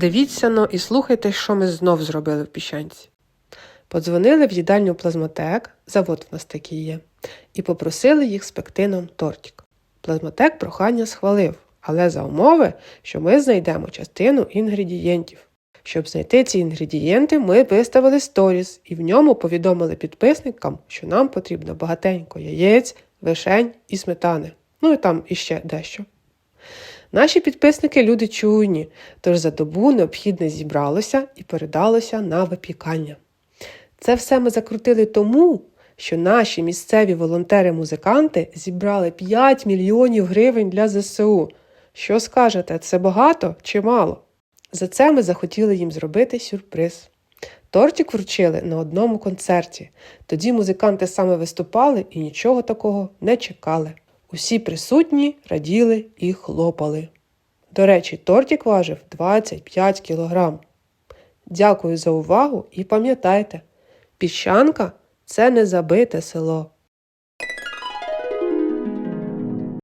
Дивіться но і слухайте, що ми знов зробили в піщанці. Подзвонили в їдальню плазмотек, завод в нас такий є, і попросили їх спекти нам тортик. Плазмотек прохання схвалив, але за умови, що ми знайдемо частину інгредієнтів. Щоб знайти ці інгредієнти, ми виставили сторіс і в ньому повідомили підписникам, що нам потрібно багатенько яєць, вишень і сметани. Ну і там іще дещо. Наші підписники люди чуйні, тож за добу необхідне зібралося і передалося на випікання. Це все ми закрутили тому, що наші місцеві волонтери-музиканти зібрали 5 мільйонів гривень для ЗСУ. Що скажете, це багато чи мало? За це ми захотіли їм зробити сюрприз. Тортик вручили на одному концерті. Тоді музиканти саме виступали і нічого такого не чекали. Усі присутні раділи і хлопали. До речі, тортик важив 25 кілограм. Дякую за увагу і пам'ятайте, піщанка це не забите село.